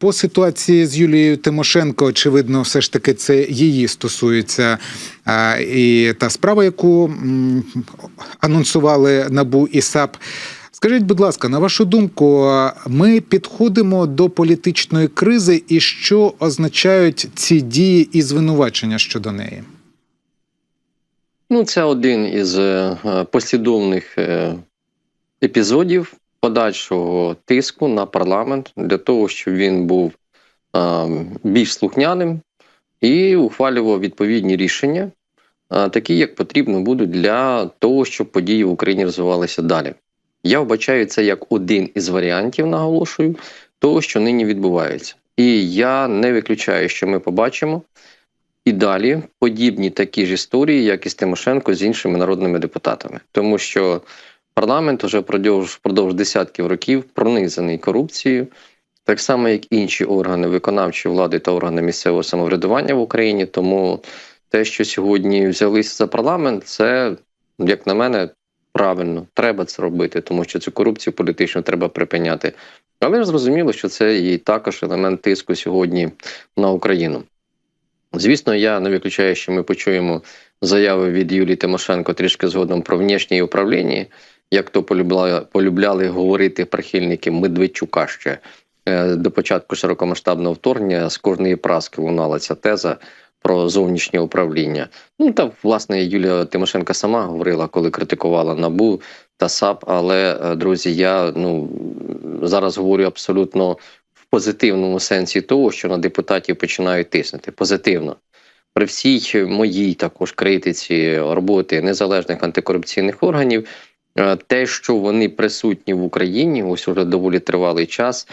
По ситуації з Юлією Тимошенко, очевидно, все ж таки це її стосується. І та справа, яку анонсували НАБУ і САП. Скажіть, будь ласка, на вашу думку, ми підходимо до політичної кризи, і що означають ці дії і звинувачення щодо неї? Ну, це один із е, послідовних е, епізодів подальшого тиску на парламент для того, щоб він був більш слухняним і ухвалював відповідні рішення, такі, як потрібно будуть для того, щоб події в Україні розвивалися далі. Я вбачаю це як один із варіантів, наголошую, того, що нині відбувається. І я не виключаю, що ми побачимо і далі подібні такі ж історії, як і з Тимошенко з іншими народними депутатами, тому що парламент впродовж, впродовж десятків років пронизаний корупцією, так само як інші органи виконавчої влади та органи місцевого самоврядування в Україні. Тому те, що сьогодні взялися за парламент, це як на мене. Правильно, треба це робити, тому що цю корупцію політично треба припиняти. Але ж зрозуміло, що це і також елемент тиску сьогодні на Україну. Звісно, я не виключаю, що ми почуємо заяви від Юлії Тимошенко трішки згодом про внішнє управління, як то полюбляли, полюбляли говорити прихильники Медведчука ще е, до початку широкомасштабного вторгнення. З кожної праски лунала ця теза про зовнішнє управління. Ну та власне Юлія Тимошенко сама говорила, коли критикувала набу та САП. Але е, друзі, я ну зараз говорю абсолютно в позитивному сенсі того, що на депутатів починають тиснути. Позитивно. При всій моїй також критиці роботи незалежних антикорупційних органів, те, що вони присутні в Україні, ось уже доволі тривалий час,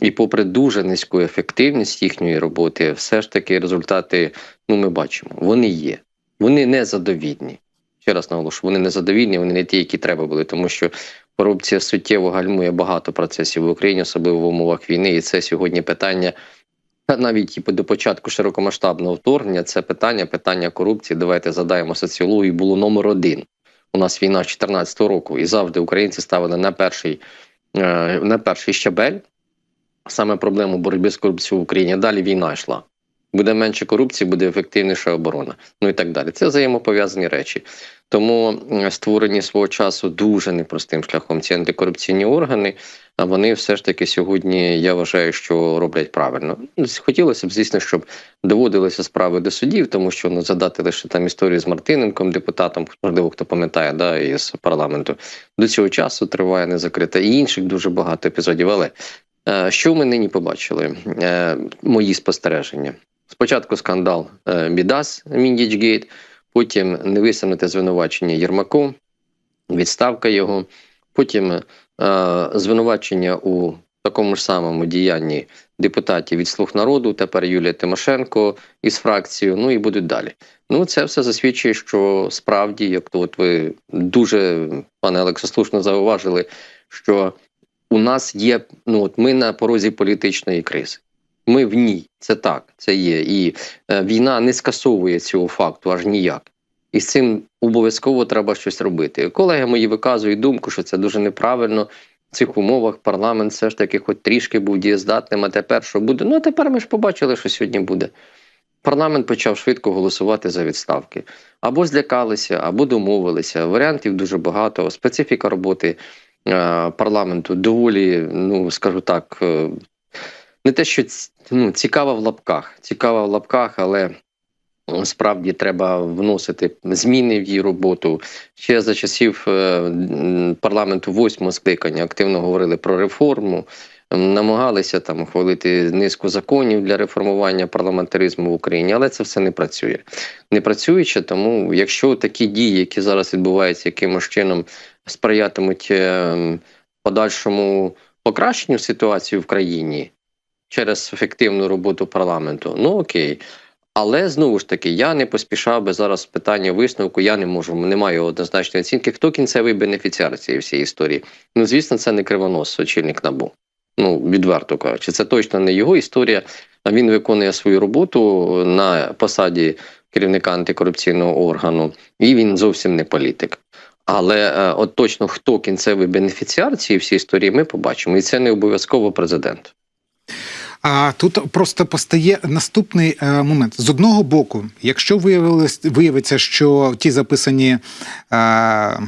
і попри дуже низьку ефективність їхньої роботи, все ж таки результати ну ми бачимо, вони є, вони незадовільні. Ще раз наголошу, вони незадовільні, вони не ті, які треба були, тому що корупція суттєво гальмує багато процесів в Україні, особливо в умовах війни. І це сьогодні питання. Та навіть типу, до початку широкомасштабного вторгнення це питання, питання корупції. Давайте задаємо соціологію. Було номер один. У нас війна з 2014 року, і завжди українці ставили на перший е, на перший щабель саме проблему боротьби з корупцією в Україні. Далі війна йшла. Буде менше корупції, буде ефективніша оборона. Ну і так далі. Це взаємопов'язані речі. Тому створені свого часу дуже непростим шляхом ці антикорупційні органи. А вони все ж таки сьогодні, я вважаю, що роблять правильно. Хотілося б, звісно, щоб доводилися справи до судів, тому що ну задати лише там історію з Мартиненком, депутатом, можливо, хто пам'ятає, да, із парламенту до цього часу триває незакрита і інших дуже багато епізодів. Але е, що ми нині побачили? Е, мої спостереження. Спочатку скандал е, Бідас Міндічгейт, потім невисунуте звинувачення Єрмаку, відставка його, потім е, звинувачення у такому ж самому діянні депутатів від слуг народу, тепер Юлія Тимошенко із фракцією, ну і будуть далі. Ну, це все засвідчує, що справді, як то от ви дуже, пане Олексе, слушно зауважили, що у нас є, ну от ми на порозі політичної кризи. Ми в ній, це так, це є. І е, війна не скасовує цього факту аж ніяк. І з цим обов'язково треба щось робити. Колеги мої виказують думку, що це дуже неправильно. В цих умовах парламент все ж таки, хоч трішки був дієздатним, а тепер що буде? Ну а тепер ми ж побачили, що сьогодні буде. Парламент почав швидко голосувати за відставки. Або злякалися, або домовилися. Варіантів дуже багато. Специфіка роботи е, парламенту доволі, ну скажу так, е, не те, що ну, цікава в лапках, цікава в лапках, але справді треба вносити зміни в її роботу. Ще за часів е, парламенту восьмого скликання активно говорили про реформу. Намагалися там ухвалити низку законів для реформування парламентаризму в Україні, але це все не працює. Не працюючи, тому якщо такі дії, які зараз відбуваються, якимось чином сприятимуть е, подальшому покращенню ситуації в країні, через ефективну роботу парламенту. Ну окей. Але знову ж таки, я не поспішав би зараз питання висновку. Я не можу, не маю однозначної оцінки. Хто кінцевий бенефіціар цієї всієї історії? Ну, звісно, це не кривонос, очільник набу. Ну, відверто кажучи, це точно не його історія. Він виконує свою роботу на посаді керівника антикорупційного органу, і він зовсім не політик. Але е, от точно хто кінцевий бенефіціар цієї всієї історії, ми побачимо, і це не обов'язково президент. А тут просто постає наступний е, момент. З одного боку, якщо виявиться, що ті записані. Е,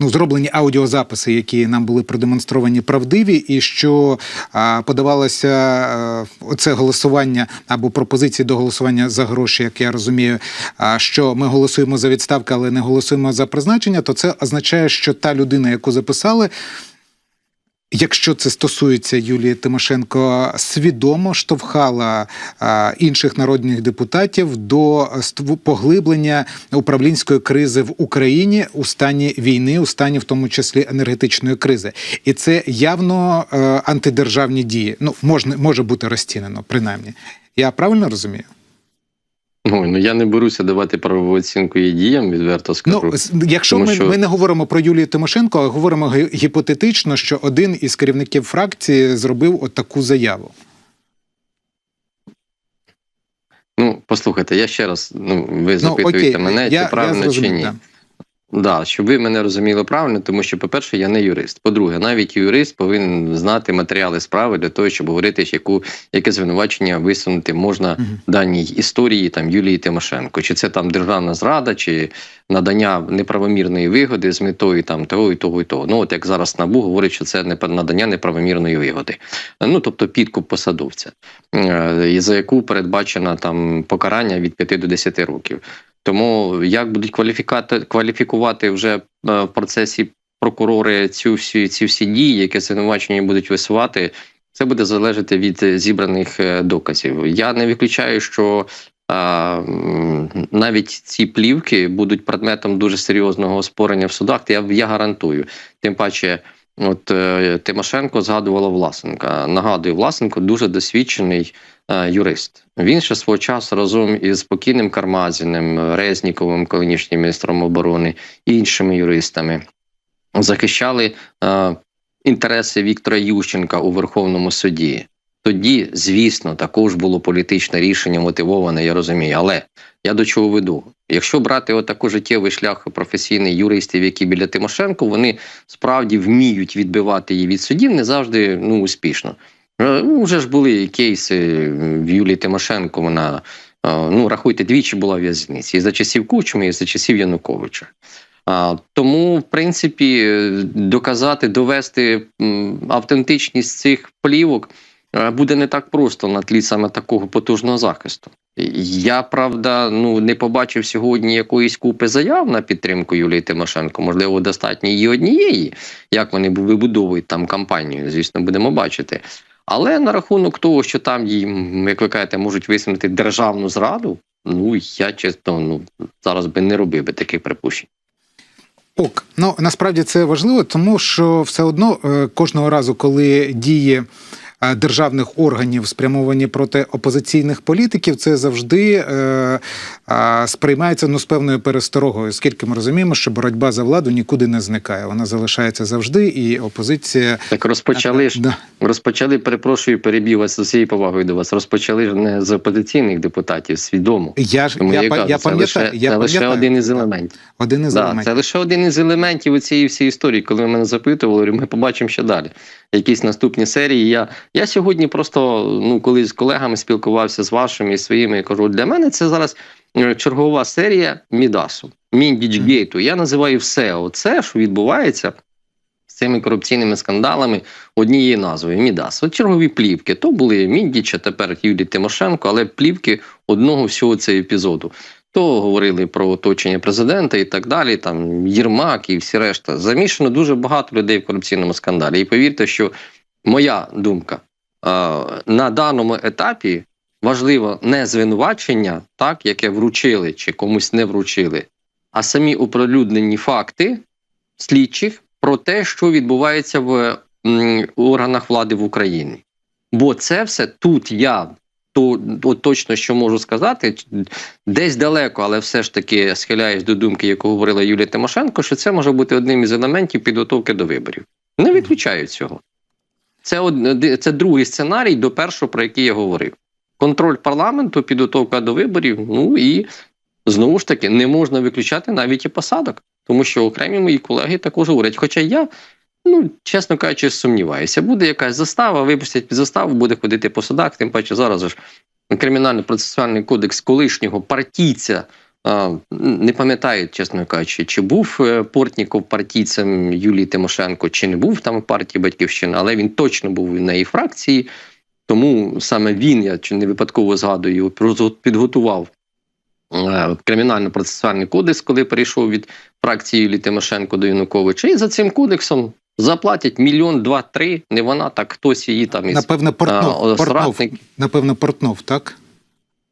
Ну, зроблені аудіозаписи, які нам були продемонстровані правдиві, і що а, подавалося а, оце голосування або пропозиції до голосування за гроші, як я розумію, а, що ми голосуємо за відставку, але не голосуємо за призначення, то це означає, що та людина, яку записали, Якщо це стосується Юлії Тимошенко, свідомо штовхала інших народних депутатів до поглиблення управлінської кризи в Україні у стані війни, у стані в тому числі енергетичної кризи, і це явно е, антидержавні дії. Ну можна може бути розцінено, принаймні. Я правильно розумію? Ой, ну я не беруся давати правову оцінку її діям, відверто скажу. Ну, якщо Тому ми, що- ми не говоримо про Юлію Тимошенко, а говоримо гіпотетично, що один із керівників фракції зробив от заяву. Ну, послухайте, я ще раз, ну, ви запитуєте окей, мене, я- чи правильно, я чи ні. Да. Щоб ви мене розуміли правильно, тому що, по-перше, я не юрист. По-друге, навіть юрист повинен знати матеріали справи для того, щоб говорити, яку, яке звинувачення висунути можна Мгм. даній історії там Юлії Тимошенко. Чи це там державна зрада, чи надання неправомірної вигоди з метою там того і того і того. Ну от як зараз набу говорить, що це не надання неправомірної вигоди. Ну тобто підкуп посадовця, е, за яку передбачено там покарання від 5 до 10 років. Тому як будуть кваліфікати кваліфікувати вже е, в процесі прокурори цю всі ці всі дії, які звинувачення будуть висувати, це буде залежати від зібраних е, доказів. Я не виключаю, що а, навіть ці плівки будуть предметом дуже серйозного оспорення в судах. Я, я гарантую. Тим паче, от е, Тимошенко згадувала Власенка. Нагадую, Власенко дуже досвідчений е, юрист. Він ще свого часу разом із покійним Кармазіним, Резніковим, колишнім міністром оборони і іншими юристами захищали е, інтереси Віктора Ющенка у Верховному суді. Тоді, звісно, також було політичне рішення мотивоване, я розумію. Але я до чого веду? Якщо брати отаку життєвий шлях професійний юристів, які біля Тимошенко, вони справді вміють відбивати її від судів, не завжди ну, успішно. Е, Ну, вже ж були кейси в Юлії Тимошенко. Вона е, ну рахуйте, двічі була в'язниці і за часів Кучми, і за часів Януковича. А, тому, в принципі, е, доказати, довести автентичність цих плівок буде не так просто на тлі саме такого потужного захисту. Я правда ну не побачив сьогодні якоїсь купи заяв на підтримку Юлії Тимошенко. Можливо, достатньо її однієї, як вони вибудовують там кампанію. Звісно, будемо бачити. Але на рахунок того, що там їй, м, як ви кажете, можуть висунути державну зраду. Ну я чесно, ну зараз би не робив би таких припущень. Ок, ну насправді це важливо, тому що все одно е, кожного разу, коли дії е, державних органів спрямовані проти опозиційних політиків, це завжди е, е, сприймається ну, з певною пересторогою, оскільки ми розуміємо, що боротьба за владу нікуди не зникає. Вона залишається завжди, і опозиція Так розпочали ж Да. розпочали, перепрошую, перебів вас з усією повагою до вас. Розпочали ж не з опозиційних депутатів свідомо. Я ж Тому я, я, кажу, я це пам'ятаю, лише, я це лише один із елементів. Один із Да, елементів. це лише один із елементів у цієї всієї історії. Коли мене запитували, ми побачимо ще далі. Якісь наступні серії. Я, я сьогодні просто, ну, коли з колегами спілкувався з вашими і своїми, я кажу, для мене це зараз е, чергова серія Мідасу, Міндічгейту. Я називаю все оце, що відбувається з цими корупційними скандалами однією назвою Мідас. От чергові плівки. То були Міндіч, а тепер Юлій Тимошенко, але плівки одного всього цього епізоду. То говорили про оточення президента і так далі, там Єрмак і всі решта. Замішано дуже багато людей в корупційному скандалі. І повірте, що моя думка е, на даному етапі важливо не звинувачення, так, яке вручили чи комусь не вручили, а самі оприлюднені факти слідчих про те, що відбувається в органах влади в Україні. Бо це все тут я то точно що можу сказати, десь далеко, але все ж таки схиляюсь до думки, яку говорила Юлія Тимошенко, що це може бути одним із елементів підготовки до виборів. Не виключаю цього. Це од- це другий сценарій до першого, про який я говорив. Контроль парламенту, підготовка до виборів. Ну і знову ж таки не можна виключати навіть і посадок, тому що окремі мої колеги також говорять. Хоча я Ну, чесно кажучи, сумніваюся. Буде якась застава, випустять під заставу, буде ходити по судах. Тим паче зараз ж кримінально-процесуальний кодекс колишнього партійця. А, Не пам'ятаю, чесно кажучи, чи був е, Портніков партійцем Юлії Тимошенко, чи не був там у партії Батьківщина, але він точно був в неї фракції. Тому саме він, я чи не випадково згадую, підготував е, кримінально-процесуальний кодекс, коли перейшов від фракції Юлії Тимошенко до Януковича. І за цим кодексом заплатять мільйон два-три. Не вона, так хтось її там із Напевно, а, Портнов. Портнов. соратник. Напевно, Портнов, так?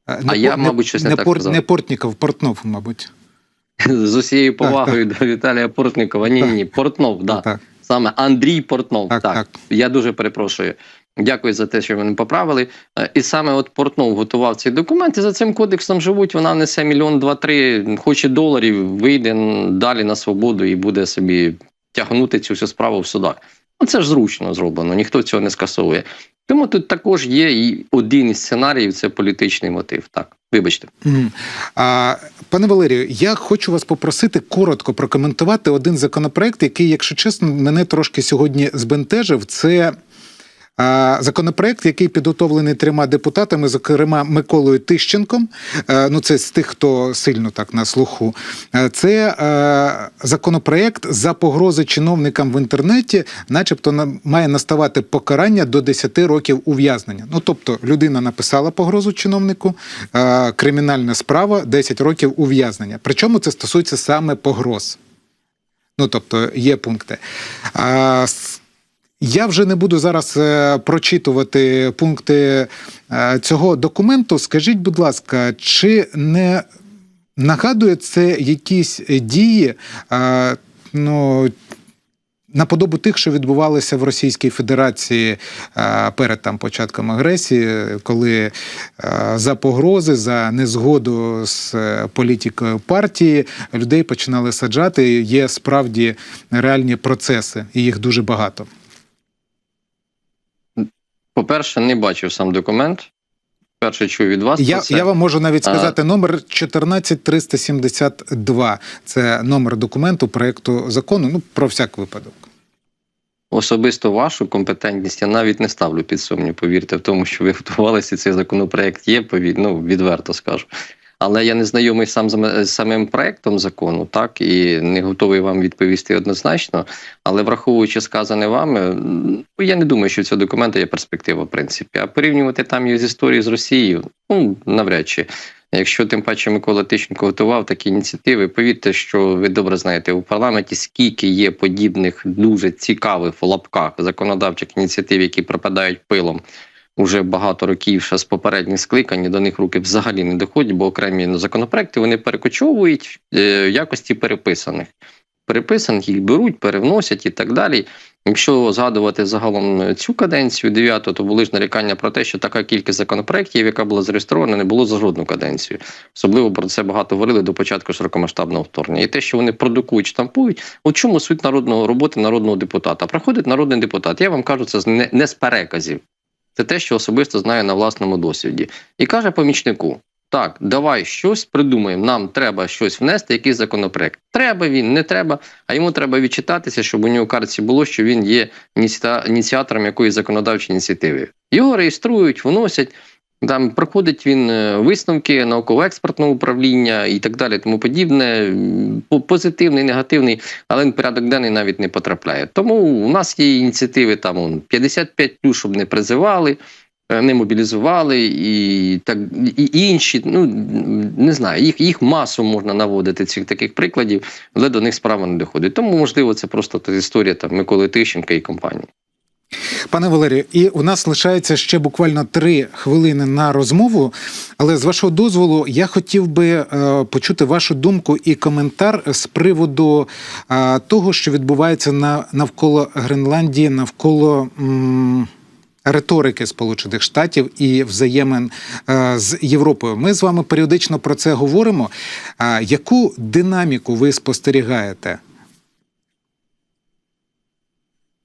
Е, А я, мабуть, щось не так Пор- сказав. Не Портніков, Портнов, мабуть. з усією повагою до Віталія Портникова. Ні, ні, Портнов, да. Так, Саме Андрій Портнов. так, так. Я дуже перепрошую. Дякую за те, що мене поправили. Е, І саме от Портнов готував цей документ. І за цим кодексом живуть. Вона несе мільйон два-три, хоче доларів, вийде далі на свободу і буде собі тягнути цю всю справу в судах. Ну це ж зручно зроблено, ніхто цього не скасовує. Тому тут також є і один із сценаріїв це політичний мотив. Так, вибачте. А, пане Валерію, я хочу вас попросити коротко прокоментувати один законопроект, який, якщо чесно, мене трошки сьогодні збентежив. Це законопроект, який підготовлений трьома депутатами, зокрема Миколою Тищенком. Е, Ну, це з тих, хто сильно так на слуху. Е, Це е, законопроект за погрози чиновникам в інтернеті, начебто має наставати покарання до 10 років ув'язнення. Ну тобто, людина написала погрозу чиновнику, кримінальна справа 10 років ув'язнення. Причому це стосується саме погроз. Ну тобто, є пункти. Я вже не буду зараз е, прочитувати пункти е, цього документу. Скажіть, будь ласка, чи не нагадує це якісь дії е, ну, наподобу тих, що відбувалися в Російській Федерації перед там початком агресії, коли за погрози, за незгоду з політикою партії людей починали саджати. Є справді реальні процеси, і їх дуже багато. По-перше, не бачив сам документ. Перше чую від вас. Я, це. я вам можу навіть А. сказати номер 14372. Це номер документу проєкту закону. Ну про всяк випадок. Особисто вашу компетентність я навіть не ставлю під сумнів, повірте, в тому, що ви готувалися, цей законопроект є, повір, ну, відверто скажу. Але я не знайомий сам з самим проектом закону, так і не готовий вам відповісти однозначно. Але враховуючи сказане вами, м, я не думаю, що цього документа є перспектива, в принципі. А порівнювати там її з історією з Росією, ну навряд чи. Якщо тим паче Микола Тищенко готував такі ініціативи, повірте, що ви добре знаєте у парламенті, скільки є подібних дуже цікавих в лапках законодавчих ініціатив, які пропадають пилом уже багато років ще з попередніх скликань, до них руки взагалі не доходять, бо окремі законопроекти вони перекочовують е, в якості переписаних. Переписаних їх беруть, перевносять і так далі. Якщо згадувати загалом цю каденцію дев'яту, то були ж нарікання про те, що така кількість законопроєктів, яка була зареєстрована, не було за жодну каденцію. Особливо про це багато говорили до початку широкомасштабного вторгнення. І те, що вони продукують, штампують, от чому суть народного роботи народного депутата? Проходить народний депутат. Я вам кажу, це не з переказів. Це те, що особисто знає на власному досвіді. І каже помічнику: так, давай щось придумаємо. Нам треба щось внести, якийсь законопроект. Треба він, не треба, а йому треба відчитатися, щоб у нього в картці було, що він є ініціатором якоїсь законодавчої ініціативи. Його реєструють, вносять. Там проходить він е, висновки науково-експертного управління і так далі, тому подібне, позитивний, негативний, але в порядок денний навіть не потрапляє. Тому у нас є ініціативи там он, 55 щоб не призивали, е, не мобілізували і так і інші. Ну не знаю, їх їх масу можна наводити цих таких прикладів, але до них справа не доходить. Тому можливо, це просто та історія там Миколи Тищенка і компанії. Пане Валерію, і у нас лишається ще буквально три хвилини на розмову. Але з вашого дозволу я хотів би е, почути вашу думку і коментар з приводу е, того, що відбувається на навколо Гренландії, навколо. Риторики Сполучених Штатів і взаємин е, з Європою. Ми з вами періодично про це говоримо. Яку динаміку ви спостерігаєте?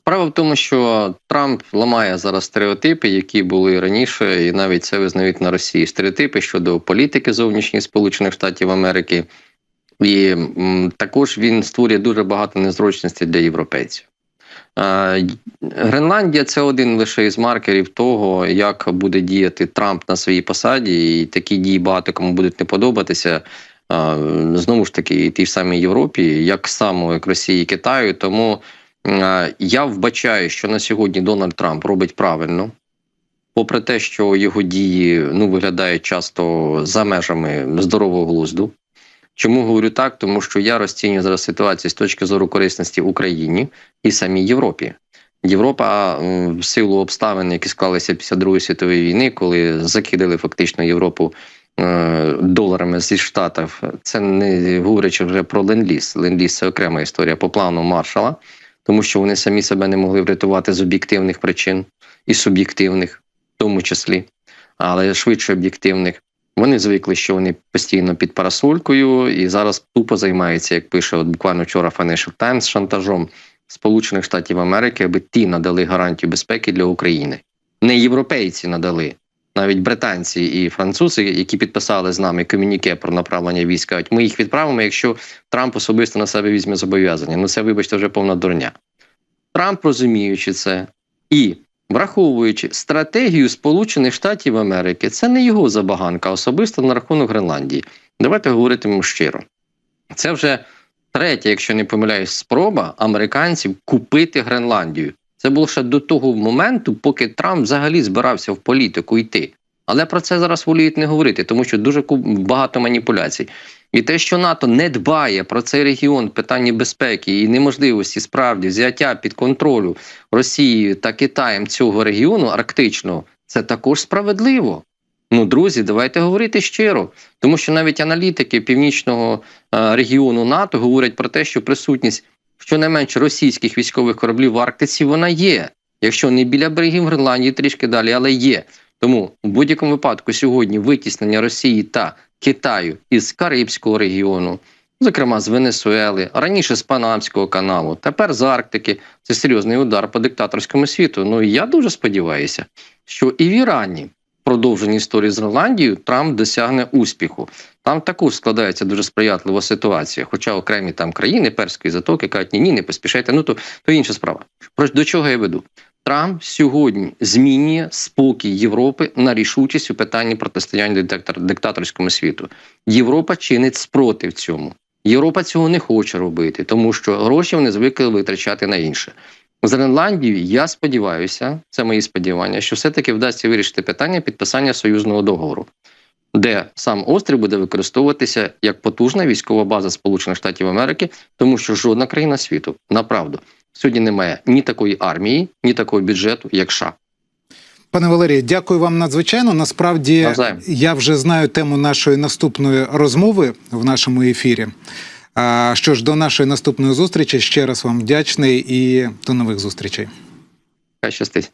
Справа в тому, що Трамп ламає зараз стереотипи, які були раніше, і навіть це визнають на Росії. Стереотипи щодо політики зовнішньої Сполучених Штатів Америки, і також він створює дуже багато незручностей для європейців. Гренландія це один лише із маркерів того, як буде діяти Трамп на своїй посаді, і такі дії багато кому будуть не подобатися. Знову ж таки, і тій самій Європі, як само як Росії і Китаю. Тому я вбачаю, що на сьогодні Дональд Трамп робить правильно. Попри те, що його дії ну, виглядають часто за межами здорового глузду. Чому говорю так? Тому що я розцінюю зараз ситуацію з точки зору корисності Україні і самій Європі. Європа в силу обставин, які склалися після Другої світової війни, коли закидали фактично Європу е, доларами зі штатів, це не говорячи вже про ленд-ліз. Ленд-ліз – це окрема історія по плану Маршала, тому що вони самі себе не могли врятувати з об'єктивних причин і суб'єктивних, в тому числі, але швидше об'єктивних. Вони звикли, що вони постійно під парасолькою, і зараз тупо займаються, як пише от буквально вчора Financial Times, шантажом Сполучених Штатів Америки, аби ті надали гарантію безпеки для України. Не європейці надали, навіть британці і французи, які підписали з нами комюніке про направлення військ, кажуть, ми їх відправимо, якщо Трамп особисто на себе візьме зобов'язання. Ну це, вибачте, вже повна дурня. Трамп, розуміючи це і враховуючи стратегію Сполучених Штатів Америки, це не його забаганка, особисто на рахунок Гренландії. Давайте говоритимемо щиро. Це вже третя, якщо не помиляюсь, спроба американців купити Гренландію. Це було ще до того моменту, поки Трамп взагалі збирався в політику йти. Але про це зараз воліють не говорити, тому що дуже багато маніпуляцій. І те, що НАТО не дбає про цей регіон в питанні безпеки і неможливості справді взяття під контролю Росією та Китаєм цього регіону арктичного, це також справедливо. Ну, друзі, давайте говорити щиро, тому що навіть аналітики північного е, регіону НАТО говорять про те, що присутність щонайменше російських військових кораблів в Арктиці вона є. Якщо не біля берегів Гренландії, трішки далі, але є. Тому в будь-якому випадку сьогодні витіснення Росії та Китаю із Карибського регіону, зокрема з Венесуели, раніше з Панамського каналу, тепер з Арктики. Це серйозний удар по диктаторському світу. Ну і я дуже сподіваюся, що і в Ірані продовженні історії з Гренландією Трамп досягне успіху. Там також складається дуже сприятлива ситуація. Хоча окремі там країни перської затоки кажуть, ні, ні, не поспішайте. Ну то, то інша справа. Про до чого я веду? Трамп сьогодні змінює спокій Європи на рішучість у питанні протистояння диктатор- диктаторському світу. Європа чинить спротив цьому. Європа цього не хоче робити, тому що гроші вони звикли витрачати на інше. З Гренландією я сподіваюся, це мої сподівання, що все-таки вдасться вирішити питання підписання союзного договору, де сам острів буде використовуватися як потужна військова база Сполучених Штатів Америки, тому що жодна країна світу, направду, сьогодні немає ні такої армії, ні такого бюджету, як США. Пане Валерію, дякую вам надзвичайно. Насправді Навзаєм. я вже знаю тему нашої наступної розмови в нашому ефірі. А, Що ж, до нашої наступної зустрічі ще раз вам вдячний і до нових зустрічей. Хай щастить.